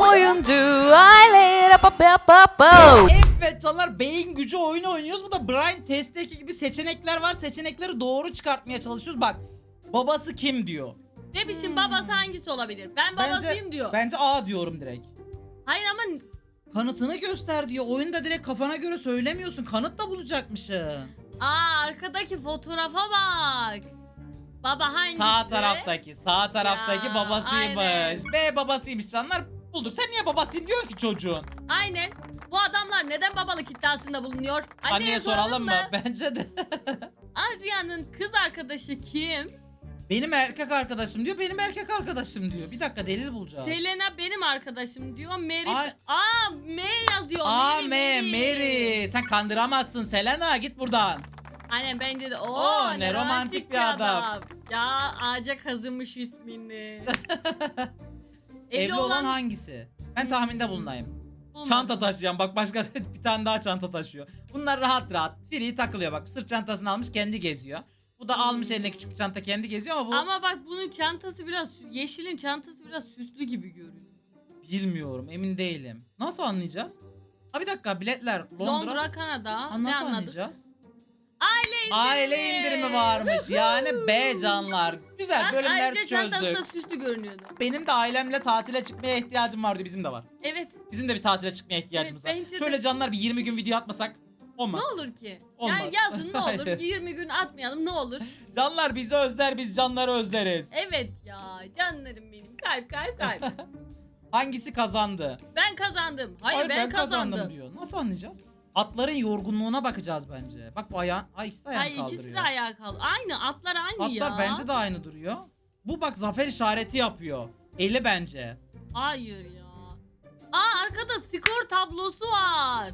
oyuncu aile pa pa pa pa. Evet canlar beyin gücü oyunu oynuyoruz. Bu da Brain testteki gibi seçenekler var. Seçenekleri doğru çıkartmaya çalışıyoruz. Bak babası kim diyor. Ne biçim babası hangisi olabilir? Ben babasıyım bence, diyor. Bence A diyorum direkt. Hayır ama Kanıtını göster diyor. Oyunda direkt kafana göre söylemiyorsun. Kanıt da bulacakmışsın. aa arkadaki fotoğrafa bak. Baba hangisi? Sağ taraftaki, sağ taraftaki Ya, babasıymış. aynen. B babasıymış canlar. Bulduk. Sen niye babasıyım diyorsun ki çocuğun? Aynen. Bu adamlar neden babalık iddiasında bulunuyor? Anneye, Anneye soralım mı? Bence de. Adrian'ın kız arkadaşı kim? benim erkek arkadaşım diyor. Benim erkek arkadaşım diyor. Bir dakika delil bulacağız. Selena benim arkadaşım diyor. Mary... Ay. Aa M yazıyor. Aa Mary, me Mary. Sen kandıramazsın Selena git buradan. Aynen bence de. Oo, Oo, ne romantik bir adam. Ya ağaca kazımış ismini. Evli, olan, hangisi? Ben tahminde bulunayım. bulmadım. Çanta taşıyan bak başka bir tane daha çanta taşıyor. Bunlar rahat rahat free takılıyor bak sırt çantasını almış kendi geziyor. Bu da almış eline küçük bir çanta kendi geziyor ama bu Ama bak bunun çantası biraz yeşilin çantası biraz süslü gibi görünüyor. bilmiyorum emin değilim. Nasıl anlayacağız? Ha bir dakika biletler Londra. Londra, Kanada. Ha, ne nasıl anladık? anlayacağız? Aile indirimi. Aile indirimi varmış yani B canlar. Güzel Ha, bölümler Ayrıca çantası da çözdük. süslü görünüyordu. Benim de ailemle tatile çıkmaya ihtiyacım vardı bizim de var. Evet. Bizim de bir tatile çıkmaya ihtiyacımız Evet, var. bence de. Şöyle canlar bir 20 gün video atmasak olmaz. Ne olur ki? Olmaz. Yani yazın ne olur? Hayır. 20 gün atmayalım ne olur? Canlar bizi özler biz canları özleriz. Evet ya canlarım benim. Kalp kalp kalp. Hangisi kazandı? ben kazandım. Hayır, ben, kazandım. diyor. Nasıl anlayacağız? Atların yorgunluğuna bakacağız bence. Bak bu ayağın, ay ikisi de ayağını Hayır kaldırıyor. ikisi de ayağa kaldı. Aynı atlar aynı Atlar ya. bence de aynı duruyor. Bu bak zafer işareti yapıyor. Eli bence. Hayır ya. Aa arkada skor tablosu var.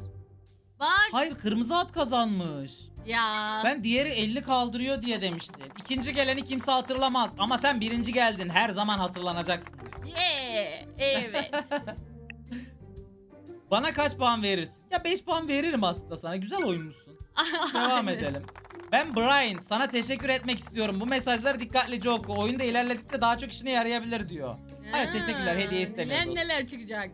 Bak Hayır kırmızı at kazanmış. ya. Ben diğeri 50 kaldırıyor diye demiştim. İkinci geleni kimse hatırlamaz. Ama sen birinci geldin. Her zaman hatırlanacaksın. Yeah, evet. Bana kaç puan verirsin? Ya 5 puan veririm aslında sana. Güzel oyunmuşsun. Devam edelim. Ben Brian sana teşekkür etmek istiyorum. Bu mesajları dikkatlice oku. Oyunda ilerledikçe daha çok işine yarayabilir diyor. Hayır Ha, teşekkürler hediye istemiyoruz. Neler neler çıkacak.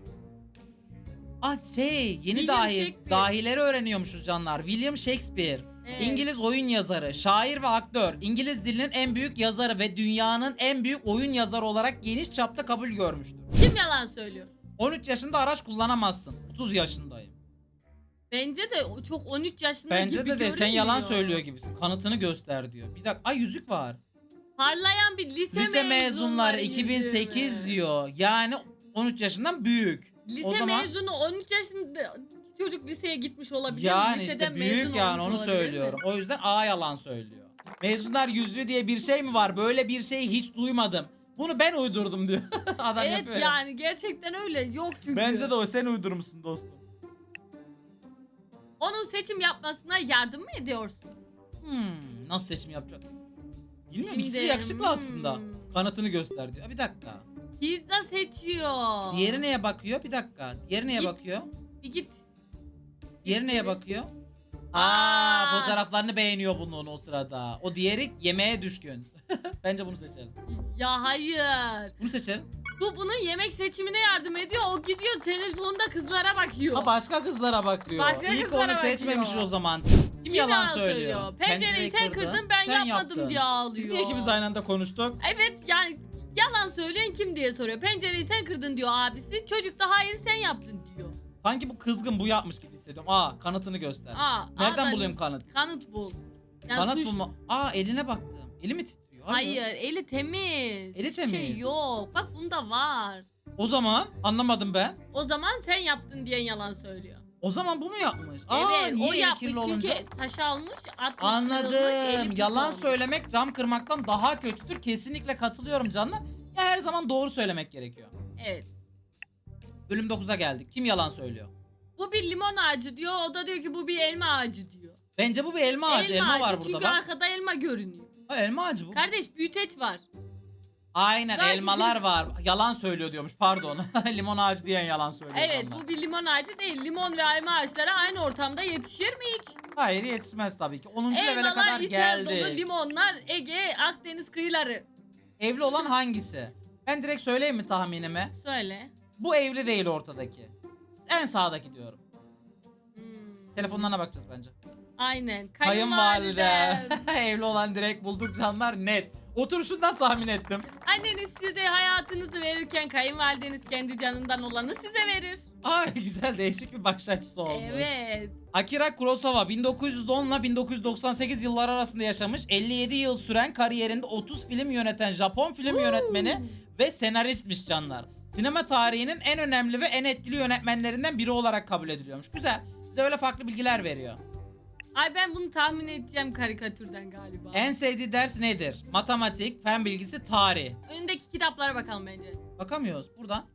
Ah şey yeni William dahi Shakespeare. dahileri öğreniyormuşuz canlar. William Shakespeare. Evet. İngiliz oyun yazarı, şair ve aktör. İngiliz dilinin en büyük yazarı ve dünyanın en büyük oyun yazarı olarak geniş çapta kabul görmüştür. Kim yalan söylüyor? 13 yaşında araç kullanamazsın. 30 yaşındayım. Bence de çok 13 yaşında Bence gibi de de sen yalan söylüyor gibisin. Kanıtını göster diyor. Bir dakika. Ay yüzük var. Parlayan bir lise, Lise mezunları yüzüğü 2008 mü? diyor. Yani 13 yaşından büyük. Lise o zaman mezunu 13 yaşında çocuk liseye gitmiş olabilir. yani Liseden işte büyük mezun yani olmuş onu olabilir mi? söylüyorum. O yüzden A yalan söylüyor. Mezunlar yüzüğü diye bir şey mi var? Böyle bir şeyi hiç duymadım. Bunu ben uydurdum diyor. Adam Evet yapıyor. yani gerçekten öyle yok çünkü. Bence de o sen uydurmuşsun dostum. Onun seçim yapmasına yardım mı ediyorsun? Hmm, nasıl seçim yapacak? Bilmiyorum Şimdi, ikisi de yakışıklı aslında. hmm. Kanıtını göster diyor. Bir dakika. Pizza seçiyor. Diğeri neye bakıyor? Bir dakika. Diğeri neye Git. bakıyor? Bir git. Diğeri neye bakıyor? Aa, Aa. fotoğraflarını beğeniyor bunun o sırada. O diğeri yemeğe düşkün. Bence bunu seçelim. Ya hayır. Bunu seçelim. Bu bunun yemek seçimine yardım ediyor. O gidiyor telefonda kızlara bakıyor. Ha başka kızlara bakıyor. Başka İlk kızlara onu seçmemiş bakıyor. o zaman. Kim, yalan, söylüyor? Pencereyi sen kırdın ben sen yapmadım yaptın. diye ağlıyor. Biz niye ikimiz aynı anda konuştuk? Evet yani yalan söyleyen kim diye soruyor. Pencereyi sen kırdın diyor abisi. Çocuk da hayır sen yaptın diyor. Sanki bu kızgın bu yapmış gibi hissediyorum. Aa kanıtını göster. Aa, Nereden aa, bulayım kanıt? Kanıt bul. Yani kanıt suç- bulma. Aa eline baktım. Eli mi titriyor? Hayır eli temiz. Eli Hiçbir şey temiz. yok. Bak bunda var. O zaman anlamadım ben. O zaman sen yaptın diyen yalan söylüyor. O zaman bu mu yapmış? Aa, evet niye o eli yapmış kirli çünkü olunca? taş almış atmış kırılmış, Anladım. pis Yalan olmuş. söylemek cam kırmaktan daha kötüdür. Kesinlikle katılıyorum canlar. Ya her zaman doğru söylemek gerekiyor. Evet. Bölüm 9'a geldik. Kim yalan söylüyor? Bu bir limon ağacı diyor. O da diyor ki bu bir elma ağacı diyor. Bence bu bir elma ağacı. Elma, var burada çünkü bak. arkada elma görünüyor. Ha, elma ağacı bu. Kardeş büyüteç var. Aynen Gayet- elmalar var. Yalan söylüyor diyormuş pardon. Limon ağacı diyen yalan söylüyor Evet bu bir limon ağacı değil. Limon ve elma ağaçları aynı ortamda yetişir mi hiç? Hayır yetişmez tabii ki. 10. levele Elmalar kadar içeri dolu geldi. limonlar Ege Akdeniz kıyıları. Evli olan hangisi? Ben direkt söyleyeyim mi tahminimi? Söyle. Bu evli değil ortadaki. En sağdaki diyorum. Hmm, Telefonlarına bakacağız bence. Aynen. Kayınvalide. Evli olan direkt bulduk canlar net. Oturuşundan tahmin ettim. Anneniz size hayatınızı verirken kayınvalideniz kendi canından olanı size verir. Ay güzel değişik bir bakış açısı olmuş. Evet. Akira Kurosawa 1910 ile 1998 yılları arasında yaşamış. 57 yıl süren kariyerinde 30 film yöneten Japon film yönetmeni ve senaristmiş canlar. Sinema tarihinin en önemli ve en etkili yönetmenlerinden biri olarak kabul ediliyormuş. Güzel. Bize öyle farklı bilgiler veriyor. Ay ben bunu tahmin edeceğim karikatürden galiba. En sevdiği ders nedir? Matematik, fen bilgisi, tarih. Önündeki kitaplara bakalım bence. Bakamıyoruz buradan.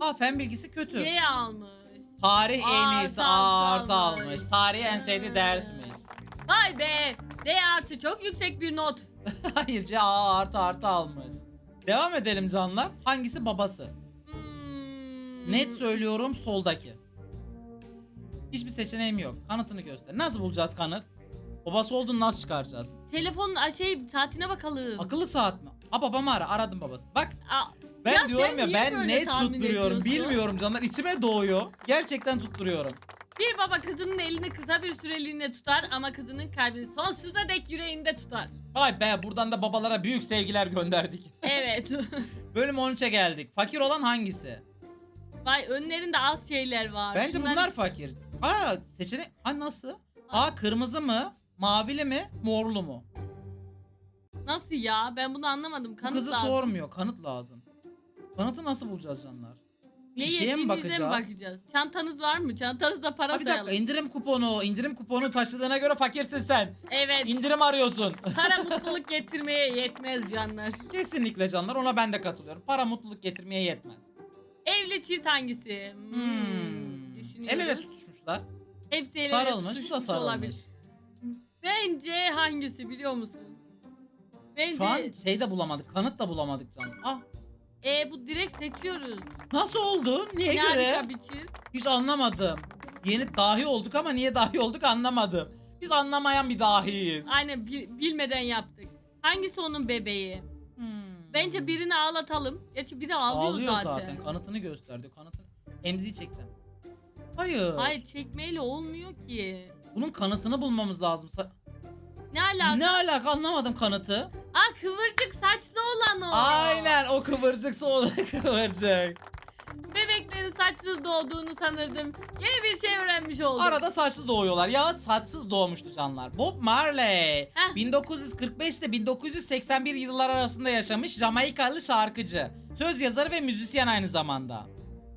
Aa fen bilgisi kötü. C almış. Tarih en iyisi almış. artı almış. Tarih en sevdiği dersmiş. Vay be. D artı çok yüksek bir not. Hayır C A artı artı almış. Devam edelim canlar. Hangisi babası? Hmm. Net söylüyorum soldaki. Hiçbir seçeneğim yok. Kanıtını göster. Nasıl bulacağız kanıt? Babası olduğunu nasıl çıkaracağız? Telefonun şey saatine bakalım. Akıllı saat mi? Aa babamı ara. Aradım babası. Bak Aa, ben Ya diyorum ya ben tahmin tutturuyorum. Bilmiyorum canlar. içime doğuyor. Gerçekten tutturuyorum. bir baba kızının elini kısa bir süreliğine tutar ama kızının kalbini sonsuza dek yüreğinde tutar. Vay be buradan da babalara büyük sevgiler gönderdik. Evet. Bölüm 13'e geldik. Fakir olan hangisi? Vay önlerinde az şeyler var. Bence Şunlar- bunlar fakir. Aa seçenek ha nasıl? A kırmızı mı? Mavili mi? Morlu mu? Nasıl ya? Ben bunu anlamadım. Bu Kanıt kızı lazım. sormuyor. Kanıt lazım. Kanıtı nasıl bulacağız canlar? Ne Şişeye mi yediğinize mi bakacağız? bakacağız? Çantanız var mı? Çantanızda para Ha, bir dakika sayalım. indirim kuponu. indirim kuponu taşıdığına göre fakirsin sen. Evet. İndirim arıyorsun. Para mutluluk getirmeye yetmez canlar. Kesinlikle canlar ona ben de katılıyorum. Para mutluluk getirmeye yetmez. Evli çift hangisi? Hmm. Hmm. Düşünüyoruz. El ele tutuşmuşlar. Hepsi el ele Sarılmış. Bu tutuşmuş da sarılmış. olabilir. Bence hangisi biliyor musun? Bence Şu an şey de bulamadık. Kanıt da bulamadık canım. Ah e, bu direkt seçiyoruz. nasıl oldu? Niye Ne göre? çift. Hiç anlamadım. Yeni dahi olduk ama niye dahi olduk anlamadım. Biz anlamayan bir dahiyiz. Aynen bil- bilmeden yaptık. Hangisi onun bebeği? Hmm. Bence birini ağlatalım. Gerçi biri ağlıyor, Ağlıyor zaten. zaten. Kanıtını gösterdi. Kanıtını. Emziği çekeceğim. Hayır. Hayır çekmeyle olmuyor ki. Bunun kanıtını bulmamız lazım. Sa- Ne alaka? ne alaka anlamadım kanıtı. Aa kıvırcık saçlı olan o. Aynen o kıvırcıksa o da kıvırcık. Bebeklerin saçsız doğduğunu sanırdım. Yeni bir şey öğrenmiş oldum. Arada saçlı doğuyorlar. Ya saçsız doğmuştu canlar. Bob Marley. Heh. 1945 ile 1981 yıllar arasında yaşamış Jamaikalı şarkıcı. Söz yazarı ve müzisyen aynı zamanda.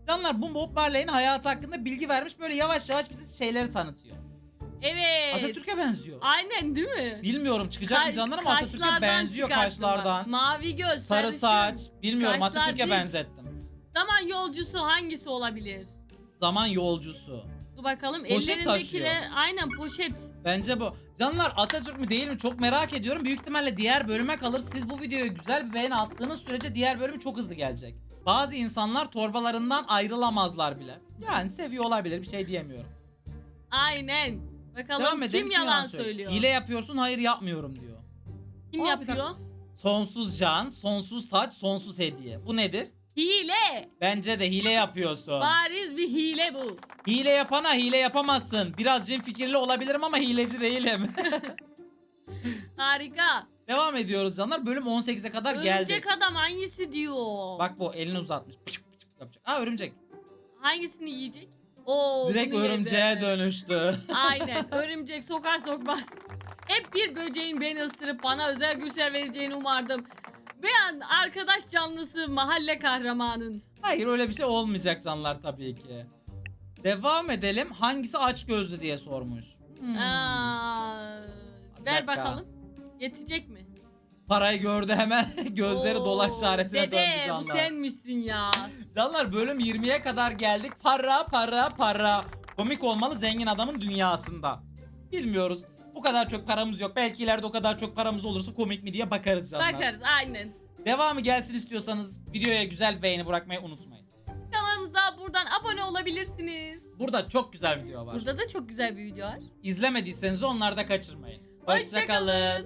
Canlar bu Bob Marley'in hayatı hakkında bilgi vermiş. Böyle yavaş yavaş bize şeyleri tanıtıyor. Evet. Atatürk'e benziyor. Aynen değil mi? Bilmiyorum çıkacak mı Ka- canlar ama Atatürk'e kaşlardan benziyor çıkarttım bak. kaşlardan. Mavi göz. Sarı sarışın. saç. Bilmiyorum kaşlar Atatürk'e dik. benzettim. Zaman yolcusu hangisi olabilir? Zaman yolcusu. Dur bakalım Poşet taşıyor. ellerindekiler aynen poşet. Bence bu. Canlar Atatürk mü değil mi çok merak ediyorum. Büyük ihtimalle diğer bölüme kalır. Siz bu videoya güzel bir beğeni attığınız sürece diğer bölüm çok hızlı gelecek. Bazı insanlar torbalarından ayrılamazlar bile. Yani seviyor olabilir bir şey diyemiyorum. Aynen. Bakalım Devam edelim. kim yalan söylüyor? Hile yapıyorsun hayır yapmıyorum diyor. Kim Aa, bir yapıyor? Sonsuz can, sonsuz taç, sonsuz hediye. Bu nedir? Hile. Bence de hile yapıyorsun. Bariz bir hile bu. Hile yapana hile yapamazsın. Biraz cin fikirli olabilirim ama hileci değilim. Harika. Devam ediyoruz canlar. Bölüm 18'e kadar geldik. Örümcek adam hangisi diyor? Bak bu elini uzatmış. Yapacak. Aa örümcek. Hangisini yiyecek? Oo, Direkt bunu yedi. örümceğe dönüştü. Aynen. Örümcek sokar sokmaz. Hep bir böceğin beni ısırıp bana özel güçler vereceğini umardım. An arkadaş canlısı mahalle kahramanın. Hayır öyle bir şey olmayacak canlar tabii ki. Devam edelim. Hangisi aç gözlü diye sormuş. Hmm. Aa, Bir ver dakika. bakalım. Yetecek mi? Parayı gördü hemen gözleri Oo, dolar işaretine dede, döndü bu canlar. senmişsin ya. Canlar bölüm 20'ye kadar geldik. Para para para. Komik olmalı zengin adamın dünyasında. Bilmiyoruz. O kadar çok paramız yok. Belki ileride o kadar çok paramız olursa komik mi diye bakarız canlar. Bakarız aynen. Devamı gelsin istiyorsanız videoya güzel beğeni bırakmayı unutmayın. Kanalımıza buradan abone olabilirsiniz. Burada çok güzel video var. Burada da çok güzel bir video var. İzlemediyseniz onları da kaçırmayın. Hoşça Hoşçakalın. kalın.